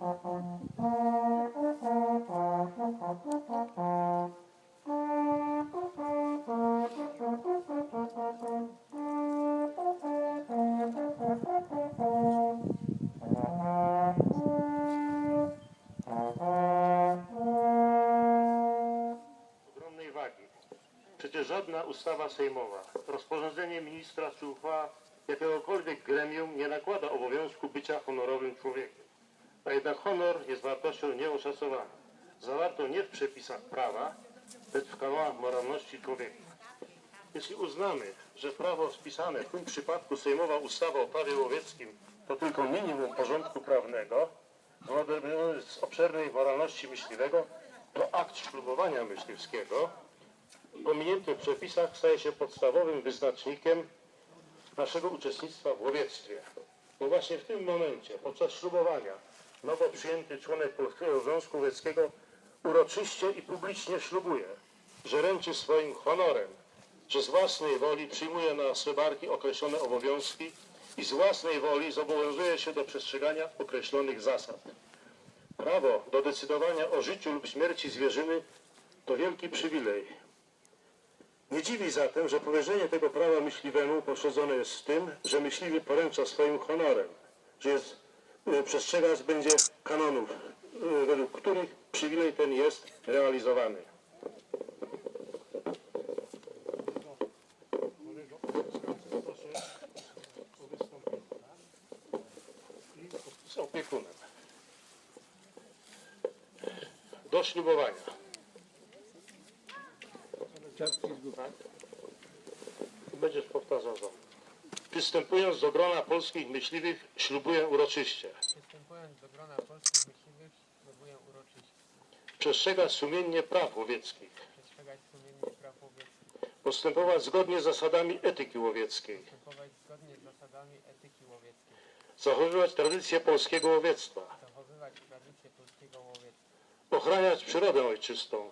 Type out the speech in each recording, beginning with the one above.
ogromnej Przecież żadna ustawa sejmowa, rozporządzenie ministra czy uchwała jakiegokolwiek gremium nie nakłada obowiązku bycia honorowym człowiekiem. A jednak honor jest wartością nieoszacowaną. Zawarto nie w przepisach prawa, lecz w kanałach moralności człowieka. Jeśli uznamy, że prawo spisane, w tym przypadku sejmowa ustawa o prawie łowieckim, to tylko minimum porządku prawnego, wyodrębniony z obszernej moralności myśliwego, to akt ślubowania myśliwskiego, pominięty w przepisach, staje się podstawowym wyznacznikiem naszego uczestnictwa w łowiectwie. Bo właśnie w tym momencie, podczas ślubowania, nowo przyjęty członek Polskiego Związku Łowieckiego uroczyście i publicznie ślubuje, że ręczy swoim honorem, że z własnej woli przyjmuje na swe barki określone obowiązki i z własnej woli zobowiązuje się do przestrzegania określonych zasad. Prawo do decydowania o życiu lub śmierci zwierzyny to wielki przywilej. Nie dziwi zatem, że powierzenie tego prawa myśliwemu poprzedzone jest z tym, że myśliwy poręcza swoim honorem, że jest, e, przestrzegać będzie kanonów, e, według których przywilej ten jest realizowany. Z opiekunem. Do ślubowania. Będziesz powtarzał za. Przystępując do grona polskich myśliwych, ślubuję uroczyście. Przystępując do grona polskich myśliwych, ślubuję uroczyście Przestrzegać sumiennie praw łowieckich. przestrzegać sumiennie praw łowieckich, Postępować zgodnie z zasadami etyki łowieckiej. postępować zgodnie z zasadami etyki łowieckiej, Zachowywać tradycje polskiego łowiectwa. zachowywać tradycje polskiego łowiectwa, Ochraniać przyrodę ojczystą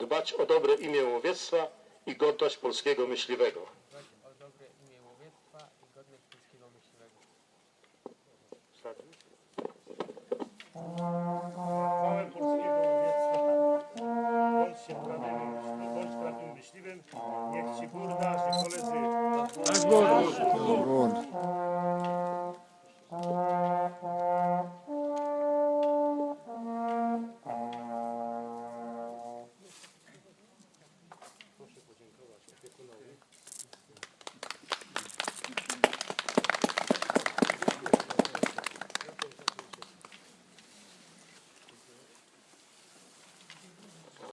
dbać o dobre imię łowiectwa i godność polskiego myśliwego. Polskiego bądź myśliwym, niech ci gór darzy koledzy. Tak, gór.